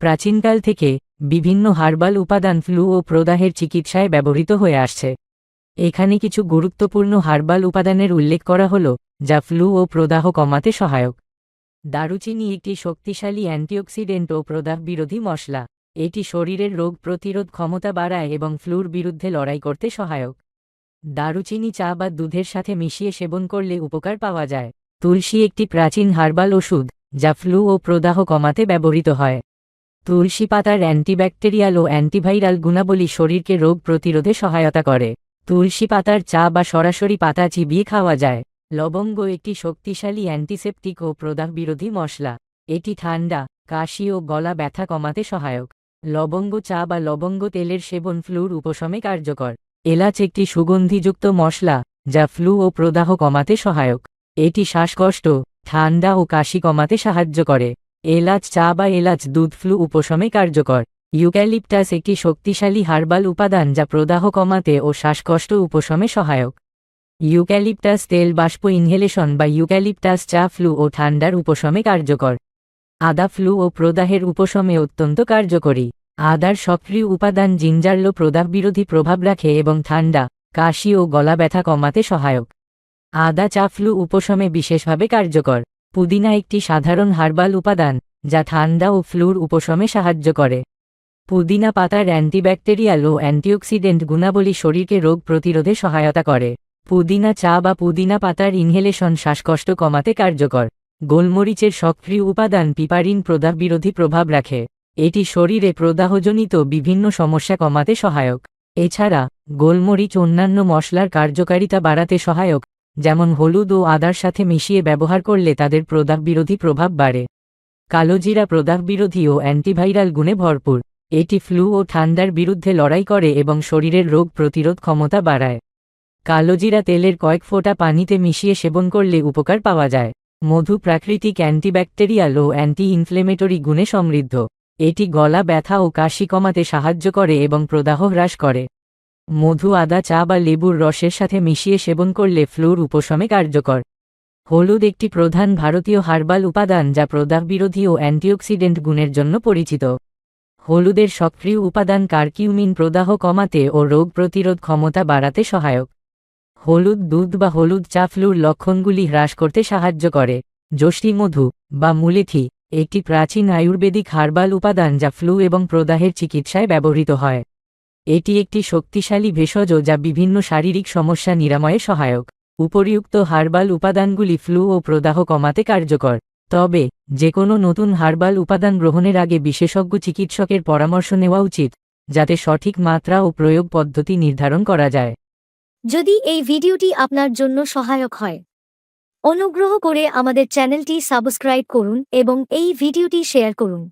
প্রাচীনকাল থেকে বিভিন্ন হার্বাল উপাদান ফ্লু ও প্রদাহের চিকিৎসায় ব্যবহৃত হয়ে আসছে। এখানে কিছু গুরুত্বপূর্ণ হার্বাল উপাদানের উল্লেখ করা হল, যা ফ্লু ও প্রদাহ কমাতে সহায়ক। দারুচিনি একটি শক্তিশালী অ্যান্টিঅক্সিডেন্ট ও প্রদাহ বিরোধী মশলা। এটি শরীরের রোগ প্রতিরোধ ক্ষমতা বাড়ায় এবং ফ্লুর বিরুদ্ধে লড়াই করতে সহায়ক। দারুচিনি চা বা দুধের সাথে মিশিয়ে সেবন করলে উপকার পাওয়া যায়। তুলসী একটি প্রাচীন হার্বাল ওষুধ, যা ফ্লু ও প্রদাহ কমাতে ব্যবহৃত হয়। তুলসী পাতার অ্যান্টিব্যাকটেরিয়াল ও অ্যান্টিভাইরাল গুণাবলী শরীরকে রোগ প্রতিরোধে সহায়তা করে। তুলসী পাতার চা বা সরাসরি পাতা চিবিয়ে খাওয়া যায়। লবঙ্গ একটি শক্তিশালী অ্যান্টিসেপটিক ও প্রদাহ বিরোধী মশলা। এটি ঠান্ডা, কাশি ও গলা ব্যথা কমাতে সহায়ক। লবঙ্গ চা বা লবঙ্গ তেলের সেবন ফ্লুর উপশমে কার্যকর। এলাচ একটি সুগন্ধিযুক্ত মশলা, যা ফ্লু ও প্রদাহ কমাতে সহায়ক। এটি শ্বাসকষ্ট, ঠান্ডা ও কাশি কমাতে সাহায্য করে। এলাচ চা বা এলাচ দুধ ফ্লু উপশমে কার্যকর। ইউক্যালিপটাস একটি শক্তিশালী হার্বাল উপাদান যা প্রদাহ কমাতে ও শ্বাসকষ্ট উপশমে সহায়ক। ইউক্যালিপটাস তেল বাষ্প ইনহেলেশন বা ইউক্যালিপটাস চা ফ্লু ও ঠান্ডার উপশমে কার্যকর। আদা ফ্লু ও প্রদাহের উপশমে অত্যন্ত কার্যকরী। আদার সক্রিয় উপাদান জিঞ্জারলো প্রদাহ বিরোধী প্রভাব রাখে এবং ঠান্ডা, কাশি ও গলা ব্যথা কমাতে সহায়ক। আদা চা ফ্লু উপশমে বিশেষভাবে কার্যকর। পুদিনা একটি সাধারণ হার্বাল উপাদান, যা ঠান্ডা ও ফ্লুর উপশমে সাহায্য করে। পুদিনা পাতার অ্যান্টিব্যাকটেরিয়াল ও অ্যান্টিঅক্সিডেন্ট গুণাবলী শরীরকে রোগ প্রতিরোধে সহায়তা করে। পুদিনা চা বা পুদিনা পাতার ইনহেলেশন শ্বাসকষ্ট কমাতে কার্যকর। গোলমরিচের সক্রিয় উপাদান পিপারিন প্রদাহ বিরোধী প্রভাব রাখে। এটি শরীরে প্রদাহজনিত বিভিন্ন সমস্যা কমাতে সহায়ক। এছাড়া, গোলমরিচ অন্যান্য মশলার কার্যকারিতা বাড়াতে সহায়ক। যেমন হলুদ ও আদার সাথে মিশিয়ে ব্যবহার করলে তাদের প্রদাহ বিরোধী প্রভাব বাড়ে। কালোজিরা প্রদাহ বিরোধী ও অ্যান্টিভাইরাল গুণে ভরপুর। এটি ফ্লু ও ঠান্ডার বিরুদ্ধে লড়াই করে এবং শরীরের রোগ প্রতিরোধ ক্ষমতা বাড়ায়। কালোজিরা তেলের কয়েক ফোঁটা পানিতে মিশিয়ে সেবন করলে উপকার পাওয়া যায়। মধু প্রাকৃতিক অ্যান্টিব্যাকটেরিয়াল ও অ্যান্টি ইনফ্লেমেটরি গুণে সমৃদ্ধ। এটি গলা ব্যথা ও কাশি কমাতে সাহায্য করে এবং প্রদাহ হ্রাস করে। মধু, আদা, চা বা লেবুর রসের সাথে মিশিয়ে সেবন করলে ফ্লুর উপশমে কার্যকর। হলুদ একটি প্রধান ভারতীয় হার্বাল উপাদান যা প্রদাহ বিরোধী ও অ্যান্টিঅক্সিডেন্ট গুণের জন্য পরিচিত। হলুদের সক্রিয় উপাদান কার্কিউমিন প্রদাহ কমাতে ও রোগ প্রতিরোধ ক্ষমতা বাড়াতে সহায়ক। হলুদ দুধ বা হলুদ চা ফ্লুর লক্ষণগুলি হ্রাস করতে সাহায্য করে। মধু বা মুলেথি একটি প্রাচীন আয়ুর্বেদিক হার্বাল উপাদান যা ফ্লু এবং প্রদাহের চিকিৎসায় ব্যবহৃত হয়। এটি একটি শক্তিশালী ভেষজ যা বিভিন্ন শারীরিক সমস্যা নিরাময়ে সহায়ক। উপরিউক্ত হার্বাল উপাদানগুলি ফ্লু ও প্রদাহ কমাতে কার্যকর। তবে যে কোনো নতুন হার্বাল উপাদান গ্রহণের আগে বিশেষজ্ঞ চিকিৎসকের পরামর্শ নেওয়া উচিত, যাতে সঠিক মাত্রা ও প্রয়োগ পদ্ধতি নির্ধারণ করা যায়। যদি এই ভিডিওটি আপনার জন্য সহায়ক হয়, অনুগ্রহ করে আমাদের চ্যানেলটি সাবস্ক্রাইব করুন এবং এই ভিডিওটি শেয়ার করুন।